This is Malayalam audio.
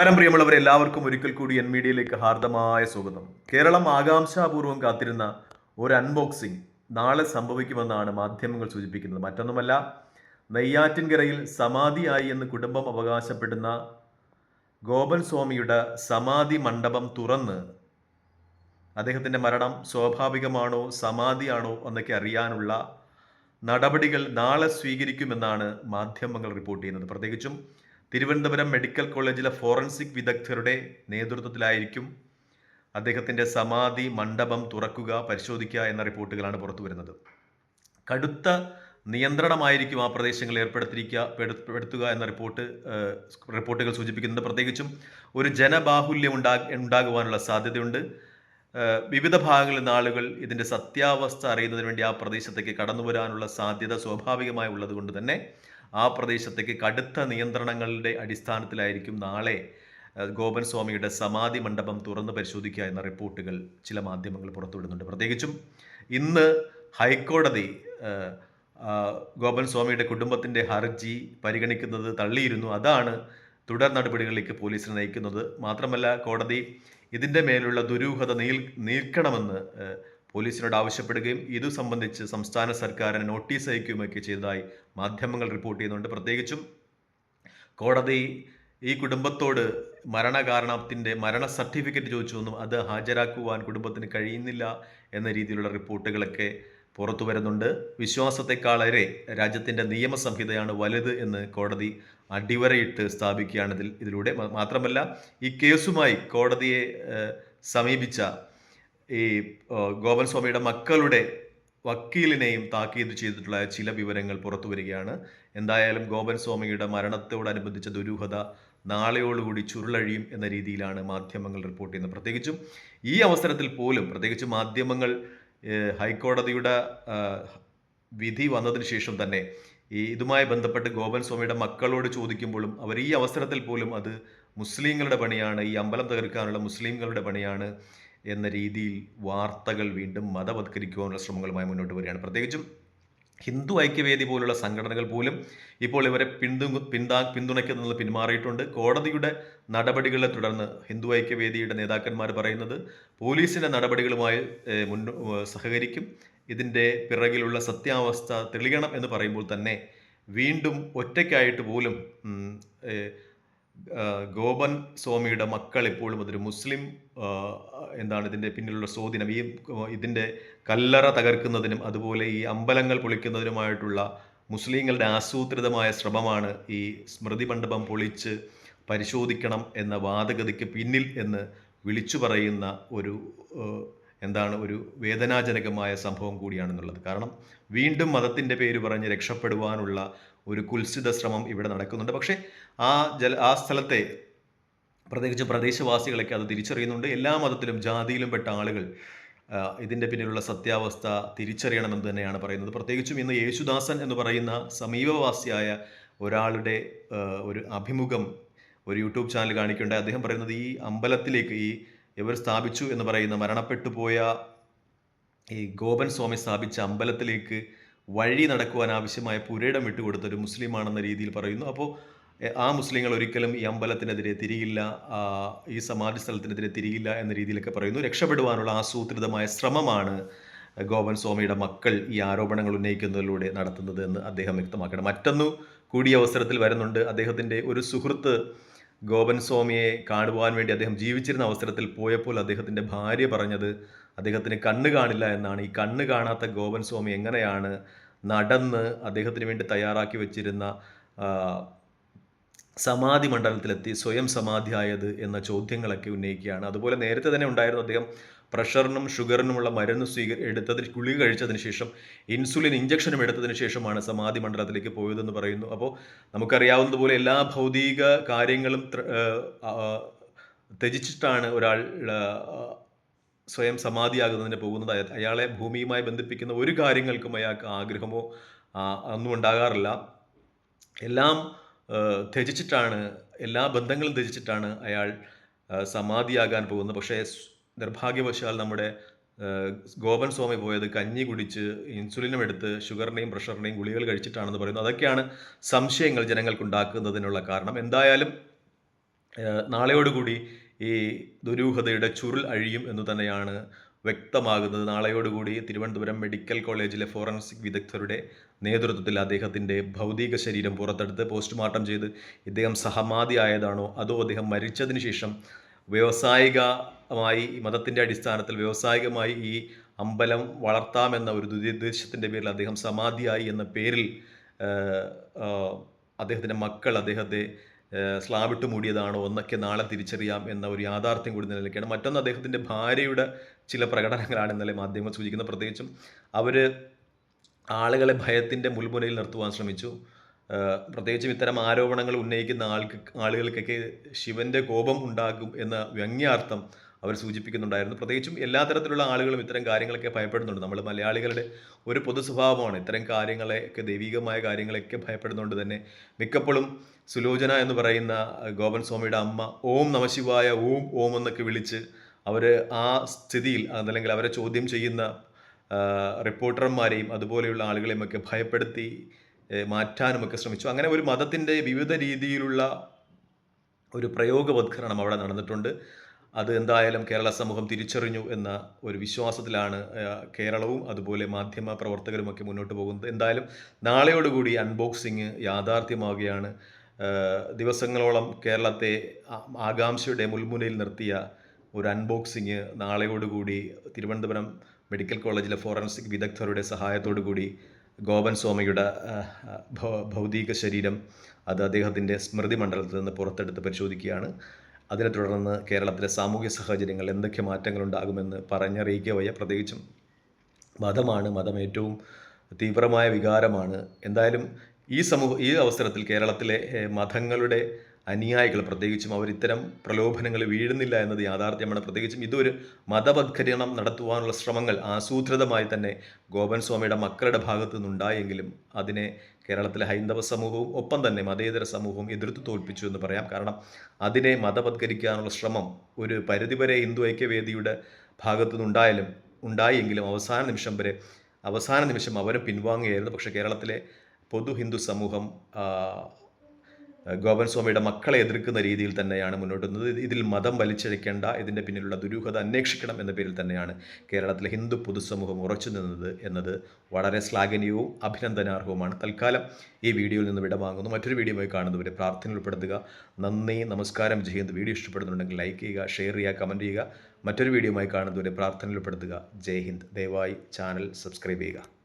നമസ്കാരം പ്രിയമുള്ളവർ എല്ലാവർക്കും ഒരിക്കൽ കൂടി എൻ മീഡിയയിലേക്ക് ഹാർദമായ സ്വാഗതം. കേരളം ആകാംക്ഷാപൂർവം കാത്തിരുന്ന ഒരു അൺബോക്സിംഗ് നാളെ സംഭവിക്കുമെന്നാണ് മാധ്യമങ്ങൾ സൂചിപ്പിക്കുന്നത്. മറ്റൊന്നുമല്ല നെയ്യാറ്റിൻകരയിൽ സമാധിയായി എന്ന് കുടുംബം അവകാശപ്പെടുന്ന ഗോപൻ സ്വാമിയുടെ സമാധി മണ്ഡപം തുറന്ന് അദ്ദേഹത്തിന്റെ മരണം സ്വാഭാവികമാണോ സമാധിയാണോ എന്നൊക്കെ അറിയാനുള്ള നടപടികൾ നാളെ സ്വീകരിക്കുമെന്നാണ് മാധ്യമങ്ങൾ റിപ്പോർട്ട് ചെയ്യുന്നത്. പ്രത്യേകിച്ചും തിരുവനന്തപുരം മെഡിക്കൽ കോളേജിലെ ഫോറൻസിക് വിദഗ്ധരുടെ നേതൃത്വത്തിലായിരിക്കും അദ്ദേഹത്തിന്റെ സമാധി മണ്ഡപം തുറക്കുക പരിശോധിക്കുക എന്ന റിപ്പോർട്ടുകളാണ് പുറത്തു വരുന്നത്. കടുത്ത നിയന്ത്രണമായിരിക്കും ആ പ്രദേശങ്ങളിൽ ഏർപ്പെടുത്തിയിരിക്കുക പെടുത്തുക എന്ന റിപ്പോർട്ട് റിപ്പോർട്ടുകൾ സൂചിപ്പിക്കുന്നുണ്ട് പ്രത്യേകിച്ചും ഒരു ജനബാഹുല്യം ഉണ്ടാ ഉണ്ടാകുവാനുള്ള സാധ്യതയുണ്ട്. വിവിധ ഭാഗങ്ങളിൽ നിന്ന് ആളുകൾ ഇതിന്റെ സത്യാവസ്ഥ അറിയുന്നതിന് വേണ്ടി ആ പ്രദേശത്തേക്ക് കടന്നു വരാനുള്ള സാധ്യത സ്വാഭാവികമായി ഉള്ളത് കൊണ്ട് തന്നെ ആ പ്രദേശത്തേക്ക് കടുത്ത നിയന്ത്രണങ്ങളുടെ അടിസ്ഥാനത്തിലായിരിക്കും നാളെ ഗോപൻ സ്വാമിയുടെ സമാധി മണ്ഡപം തുറന്ന് പരിശോധിക്കുക എന്ന റിപ്പോർട്ടുകൾ ചില മാധ്യമങ്ങൾ പുറത്തുവിടുന്നുണ്ട്. പ്രത്യേകിച്ചും ഇന്ന് ഹൈക്കോടതി ഗോപൻ സ്വാമിയുടെ കുടുംബത്തിന്റെ ഹർജി പരിഗണിക്കുന്നത് തള്ളിയിരുന്നു. അതാണ് തുടർ നടപടികളിലേക്ക് പോലീസിനെ നയിക്കുന്നത്. മാത്രമല്ല കോടതി ഇതിന്റെ മേലുള്ള ദുരൂഹത നീൽ നീക്കണമെന്ന് പോലീസിനോട് ആവശ്യപ്പെടുകയും ഇതു സംബന്ധിച്ച് സംസ്ഥാന സർക്കാരിന് നോട്ടീസ് അയക്കുകയുമൊക്കെ ചെയ്തതായി മാധ്യമങ്ങൾ റിപ്പോർട്ട് ചെയ്യുന്നുണ്ട്. പ്രത്യേകിച്ചും കോടതി ഈ കുടുംബത്തോട് മരണകാരണത്തിന്റെ മരണ സർട്ടിഫിക്കറ്റ് ചോദിച്ചുവെന്നും അത് ഹാജരാക്കുവാൻ കുടുംബത്തിന് കഴിയുന്നില്ല എന്ന രീതിയിലുള്ള റിപ്പോർട്ടുകളൊക്കെ പുറത്തു വരുന്നുണ്ട്. വിശ്വാസത്തെക്കാളേറെ രാജ്യത്തിന്റെ നിയമസംഹിതയാണ് വലുത് എന്ന് കോടതി അടിവരയിട്ട് സ്ഥാപിക്കുകയാണ് ഇതിൽ ഇതിലൂടെ. മാത്രമല്ല ഈ കേസുമായി കോടതിയെ സമീപിച്ച ഈ ഗോപൻ സ്വാമിയുടെ മക്കളുടെ വക്കീലിനെയും താക്കീത് ചെയ്തിട്ടുള്ള ചില വിവരങ്ങൾ പുറത്തു വരികയാണ്. എന്തായാലും ഗോപൻ സ്വാമിയുടെ മരണത്തോടനുബന്ധിച്ച ദുരൂഹത നാളെയോടുകൂടി ചുരുളഴിയും എന്ന രീതിയിലാണ് മാധ്യമങ്ങൾ റിപ്പോർട്ട് ചെയ്യുന്നത്. പ്രത്യേകിച്ചും ഈ അവസരത്തിൽ പോലും പ്രത്യേകിച്ച് മാധ്യമങ്ങൾ ഹൈക്കോടതിയുടെ വിധി വന്നതിന് ശേഷം തന്നെ ഈ ഇതുമായി ബന്ധപ്പെട്ട് ഗോപൻ സ്വാമിയുടെ മക്കളോട് ചോദിക്കുമ്പോഴും അവർ ഈ അവസരത്തിൽ പോലും അത് മുസ്ലിങ്ങളുടെ പണിയാണ് ഈ അമ്പലം തകർക്കാനുള്ള മുസ്ലിങ്ങളുടെ പണിയാണ് എന്ന രീതിയിൽ വാർത്തകൾ വീണ്ടും മതവത്കരിക്കുവാനുള്ള ശ്രമങ്ങളുമായി മുന്നോട്ട് വരികയാണ്. പ്രത്യേകിച്ചും ഹിന്ദു ഐക്യവേദി പോലുള്ള സംഘടനകൾ പോലും ഇപ്പോൾ ഇവരെ പിന്തു പിന്താ പിന്തുണയ്ക്കുന്നത് പിന്മാറിയിട്ടുണ്ട്. കോടതിയുടെ നടപടികളെ തുടർന്ന് ഹിന്ദു ഐക്യവേദിയുടെ നേതാക്കന്മാർ പറയുന്നത് പോലീസിന്റെ നടപടികളുമായി മുന്നോ സഹകരിക്കും. ഇതിന്റെ പിറകിലുള്ള സത്യാവസ്ഥ തെളിയണം എന്ന് പറയുമ്പോൾ തന്നെ വീണ്ടും ഒറ്റയ്ക്കായിട്ട് പോലും ഗോപൻ സ്വാമിയുടെ മക്കൾ ഇപ്പോഴും അതൊരു മുസ്ലിം എന്താണ് ഇതിന്റെ പിന്നിലുള്ള സ്വാധീനം. ഈ ഇതിന്റെ കല്ലറ തകർക്കുന്നതിനും അതുപോലെ ഈ അമ്പലങ്ങൾ പൊളിക്കുന്നതിനുമായിട്ടുള്ള മുസ്ലിങ്ങളുടെ ആസൂത്രിതമായ ശ്രമമാണ് ഈ സ്മൃതി മണ്ഡപം പൊളിച്ച് പരിശോധിക്കണം എന്ന വാദഗതിക്ക് പിന്നിൽ എന്ന് വിളിച്ചു പറയുന്ന ഒരു എന്താണ് ഒരു വേദനാജനകമായ സംഭവം കൂടിയാണെന്നുള്ളത്. കാരണം വീണ്ടും മതത്തിന്റെ പേര് പറഞ്ഞ് രക്ഷപ്പെടുവാനുള്ള ഒരു കുൽസിത ശ്രമം ഇവിടെ നടക്കുന്നുണ്ട്. പക്ഷേ ആ ജല ആ സ്ഥലത്തെ പ്രത്യേകിച്ച് പ്രദേശവാസികളൊക്കെ അത് തിരിച്ചറിയുന്നുണ്ട്. എല്ലാ മതത്തിലും ജാതിയിലും പെട്ട ആളുകൾ ഇതിന്റെ പിന്നിലുള്ള സത്യാവസ്ഥ തിരിച്ചറിയണമെന്ന് തന്നെയാണ് പറയുന്നത്. പ്രത്യേകിച്ചും ഇന്ന് യേശുദാസൻ എന്ന് പറയുന്ന സമീപവാസിയായ ഒരാളുടെ ഒരു അഭിമുഖം ഒരു യൂട്യൂബ് ചാനൽ കാണിക്കേണ്ട അദ്ദേഹം പറയുന്നത് ഈ അമ്പലത്തിലേക്ക് ഈ ഇവർ സ്ഥാപിച്ചു എന്ന് പറയുന്ന മരണപ്പെട്ടു പോയ ഈ ഗോപൻ സ്വാമി സ്ഥാപിച്ച അമ്പലത്തിലേക്ക് വഴി നടക്കുവാൻ ആവശ്യമായ പുരയിടം വിട്ടുകൊടുത്ത ഒരു മുസ്ലിമാണെന്ന രീതിയിൽ പറയുന്നു. അപ്പോൾ ആ മുസ്ലിങ്ങൾ ഒരിക്കലും ഈ അമ്പലത്തിനെതിരെ തിരിയില്ല ഈ സമാധി സ്ഥലത്തിനെതിരെ തിരിയില്ല എന്ന രീതിയിലൊക്കെ പറയുന്നു. രക്ഷപ്പെടുവാനുള്ള ആസൂത്രിതമായ ശ്രമമാണ് ഗോപൻ സ്വാമിയുടെ മക്കൾ ഈ ആരോപണങ്ങൾ ഉന്നയിക്കുന്നതിലൂടെ നടത്തുന്നത് എന്ന് അദ്ദേഹം വ്യക്തമാക്കണം. മറ്റൊന്നു കൂടിയ അവസരത്തിൽ വരുന്നുണ്ട്. അദ്ദേഹത്തിന്റെ ഒരു സുഹൃത്ത് ഗോപൻ സ്വാമിയെ കാണുവാൻ വേണ്ടി അദ്ദേഹം ജീവിച്ചിരുന്ന അവസരത്തിൽ പോയപ്പോൾ അദ്ദേഹത്തിന്റെ ഭാര്യ പറഞ്ഞത് അദ്ദേഹത്തിന് കണ്ണ് കാണില്ല എന്നാണ്. ഈ കണ്ണ് കാണാത്ത ഗോപൻ സ്വാമി എങ്ങനെയാണ് നടന്ന് അദ്ദേഹത്തിന് വേണ്ടി തയ്യാറാക്കി വെച്ചിരുന്ന സമാധി മണ്ഡലത്തിലെത്തി സ്വയം സമാധിയായത് എന്ന ചോദ്യങ്ങളൊക്കെ ഉന്നയിക്കുകയാണ്. അതുപോലെ നേരത്തെ തന്നെ ഉണ്ടായിരുന്നു അദ്ദേഹം പ്രഷറിനും ഷുഗറിനുമുള്ള മരുന്ന് സ്വീക എടുത്തതിന് കുളി കഴിച്ചതിന് ശേഷം ഇൻസുലിൻ ഇഞ്ചക്ഷനും എടുത്തതിന് ശേഷമാണ് സമാധി മണ്ഡലത്തിലേക്ക് പോയതെന്ന് പറയുന്നു. അപ്പോൾ നമുക്കറിയാവുന്നതുപോലെ എല്ലാ ഭൗതിക കാര്യങ്ങളും ത്യജിച്ചിട്ടാണ് ഒരാൾ സ്വയം സമാധിയാകുന്നതിന് പോകുന്നത് അയാളെ ഭൂമിയുമായി ബന്ധിപ്പിക്കുന്ന ഒരു കാര്യങ്ങൾക്കും അയാൾക്ക് ആഗ്രഹമോ ഒന്നും ഉണ്ടാകാറില്ല. എല്ലാം ത്യജിച്ചിട്ടാണ് എല്ലാ ബന്ധങ്ങളും ത്യജിച്ചിട്ടാണ് അയാൾ സമാധിയാകാൻ പോകുന്നത്. പക്ഷേ നിർഭാഗ്യവശാൽ നമ്മുടെ ഗോപൻ സ്വാമി പോയത് കഞ്ഞി കുടിച്ച് ഇൻസുലിനും എടുത്ത് ഷുഗറിനെയും പ്രഷറിനെയും ഗുളികൾ കഴിച്ചിട്ടാണെന്ന് പറയുന്നു. അതൊക്കെയാണ് സംശയങ്ങൾ ജനങ്ങൾക്കുണ്ടാക്കുന്നതിനുള്ള കാരണം. എന്തായാലും നാളെയോടുകൂടി ഈ ദുരൂഹതയുടെ ചുരുൾ അഴിയും എന്ന് തന്നെയാണ് വ്യക്തമാകുന്നത്. നാളെയോടുകൂടി തിരുവനന്തപുരം മെഡിക്കൽ കോളേജിലെ ഫോറൻസിക് വിദഗ്ധരുടെ നേതൃത്വത്തിൽ അദ്ദേഹത്തിന്റെ ഭൗതിക ശരീരം പുറത്തെടുത്ത് പോസ്റ്റ്മോർട്ടം ചെയ്ത് ഇദ്ദേഹം സഹമാതി ആയതാണോ അതോ അദ്ദേഹം മരിച്ചതിന് ശേഷം വ്യാവസായികമായി മതത്തിന്റെ അടിസ്ഥാനത്തിൽ വ്യാവസായികമായി ഈ അമ്പലം വളർത്താമെന്ന ഒരു ദുരുദ്ദേശത്തിന്റെ പേരിൽ അദ്ദേഹം സമാധിയായി എന്ന പേരിൽ അദ്ദേഹത്തിന്റെ മക്കൾ അദ്ദേഹത്തെ സ്ലാബിട്ട് മൂടിയതാണോ എന്നൊക്കെ നാളെ തിരിച്ചറിയാം എന്ന ഒരു യാഥാർത്ഥ്യം കൂടി നിലനിൽക്കുകയാണ്. മറ്റൊന്ന് അദ്ദേഹത്തിന്റെ ഭാര്യയുടെ ചില പ്രകടനങ്ങളാണ് ഇന്നലെ മാധ്യമം സൂചിക്കുന്നത് പ്രത്യേകിച്ചും അവർ ആളുകളെ ഭയത്തിന്റെ മുൾമുനയിൽ നിർത്തുവാൻ ശ്രമിച്ചു. പ്രത്യേകിച്ചും ഇത്തരം ആരോപണങ്ങൾ ഉന്നയിക്കുന്ന ആൾക്ക് ആളുകൾക്കൊക്കെ ശിവന്റെ കോപം ഉണ്ടാകും എന്ന വ്യംഗ്യാർത്ഥം അവർ സൂചിപ്പിക്കുന്നുണ്ടായിരുന്നു. പ്രത്യേകിച്ചും എല്ലാ തരത്തിലുള്ള ആളുകളും ഇത്തരം കാര്യങ്ങളൊക്കെ ഭയപ്പെടുന്നുണ്ട്. നമ്മൾ മലയാളികളുടെ ഒരു പൊതു സ്വഭാവമാണ്. ഇത്തരം കാര്യങ്ങളെയൊക്കെ ദൈവികമായ കാര്യങ്ങളെയൊക്കെ ഭയപ്പെടുന്നതുകൊണ്ട് തന്നെ മിക്കപ്പോഴും സുലോചന എന്ന് പറയുന്ന ഗോപൻ സ്വാമിയുടെ അമ്മ ഓം നമശിവായ ഓം ഓം എന്നൊക്കെ വിളിച്ച് അവർ ആ സ്ഥിതിയിൽ അതല്ലെങ്കിൽ അവരെ ചോദ്യം ചെയ്യുന്ന റിപ്പോർട്ടർമാരെയും അതുപോലെയുള്ള ആളുകളെയും ഒക്കെ ഭയപ്പെടുത്തി മാറ്റാനും മാറ്റാനുമൊക്കെ ശ്രമിച്ചു. അങ്ങനെ ഒരു മതത്തിന്റെ വിവിധ രീതിയിലുള്ള ഒരു പ്രയോഗവത്കരണം അവിടെ നടന്നിട്ടുണ്ട്. അത് എന്തായാലും കേരള സമൂഹം തിരിച്ചറിഞ്ഞു എന്ന ഒരു വിശ്വാസത്തിലാണ് കേരളവും അതുപോലെ മാധ്യമ പ്രവർത്തകരുമൊക്കെ മുന്നോട്ട് പോകുന്നത്. എന്തായാലും നാളെയോടുകൂടി അൺബോക്സിങ് യാഥാർത്ഥ്യമാവുകയാണ്. ദിവസങ്ങളോളം കേരളത്തെ ആകാംക്ഷയുടെ മുൾമുനയിൽ നിർത്തിയ ഒരു അൺബോക്സിങ് നാളെയോടുകൂടി തിരുവനന്തപുരം മെഡിക്കൽ കോളേജിലെ ഫോറൻസിക് വിദഗ്ധരുടെ സഹായത്തോടു കൂടി ഗോപൻ സ്വാമിയുടെ ഭൗതിക ശരീരം അത് അദ്ദേഹത്തിന്റെ സ്മൃതി മണ്ഡലത്തിൽ നിന്ന് പുറത്തെടുത്ത് പരിശോധിക്കുകയാണ്. അതിനെ തുടർന്ന് കേരളത്തിലെ സാമൂഹ്യ സാഹചര്യങ്ങൾ എന്തൊക്കെ മാറ്റങ്ങളുണ്ടാകുമെന്ന് പറഞ്ഞറിയിക്കുക വയ്യ പ്രത്യേകിച്ചും. മതമാണ് മതം ഏറ്റവും തീവ്രമായ വികാരമാണ്. എന്തായാലും ഈ സമൂഹ ഈ അവസരത്തിൽ കേരളത്തിലെ മതങ്ങളുടെ അനുയായികൾ പ്രത്യേകിച്ചും അവർ ഇത്തരം പ്രലോഭനങ്ങൾ വീഴുന്നില്ല എന്നത് യാഥാർത്ഥ്യമാണ്. പ്രത്യേകിച്ചും ഇതൊരു മതവത്കരണം നടത്തുവാനുള്ള ശ്രമങ്ങൾ ആസൂത്രിതമായി തന്നെ ഗോപൻ സ്വാമിയുടെ മക്കളുടെ ഭാഗത്തു നിന്നുണ്ടായെങ്കിലും അതിനെ കേരളത്തിലെ ഹൈന്ദവ സമൂഹവും ഒപ്പം തന്നെ മതേതര സമൂഹവും എതിർത്ത് തോൽപ്പിച്ചു എന്ന് പറയാം. കാരണം അതിനെ മതവത്കരിക്കാനുള്ള ശ്രമം ഒരു പരിധിവരെ ഹിന്ദു ഐക്യവേദിയുടെ ഭാഗത്തു നിന്നുണ്ടായാലും ഉണ്ടായെങ്കിലും അവസാന നിമിഷം വരെ അവസാന നിമിഷം അവരും പിൻവാങ്ങുകയായിരുന്നു. പക്ഷേ കേരളത്തിലെ പൊതു ഹിന്ദു സമൂഹം ഗോപൻ സ്വാമിയുടെ മക്കളെ എതിർക്കുന്ന രീതിയിൽ തന്നെയാണ് മുന്നോട്ട് വന്നത്. ഇതിൽ മതം വലിച്ചഴിക്കേണ്ട ഇതിന്റെ പിന്നിലുള്ള ദുരൂഹത അന്വേഷിക്കണം എന്ന പേരിൽ തന്നെയാണ് കേരളത്തിലെ ഹിന്ദു പൊതുസമൂഹം ഉറച്ചു നിന്നത് എന്നത് വളരെ ശ്ലാഘനീയവും അഭിനന്ദനാർഹവുമാണ്. തൽക്കാലം ഈ വീഡിയോയിൽ നിന്ന് വിടവാങ്ങുന്നു മറ്റൊരു വീഡിയോ പോയി കാണുന്നവരെ പ്രാർത്ഥന ഉൾപ്പെടുത്തുക. നന്ദി നമസ്കാരം. ചെയ്യുന്നത് വീഡിയോ ഇഷ്ടപ്പെടുന്നുണ്ടെങ്കിൽ ലൈക്ക് ചെയ്യുക ഷെയർ ചെയ്യുക കമന്റ് ചെയ്യുക. മറ്റൊരു വീഡിയോയുമായി കാണുന്നവരെ പ്രാർത്ഥന ഉൾപ്പെടുത്തുക. ജയ് ഹിന്ദ്. ദയവായി ചാനൽ സബ്സ്ക്രൈബ് ചെയ്യുക.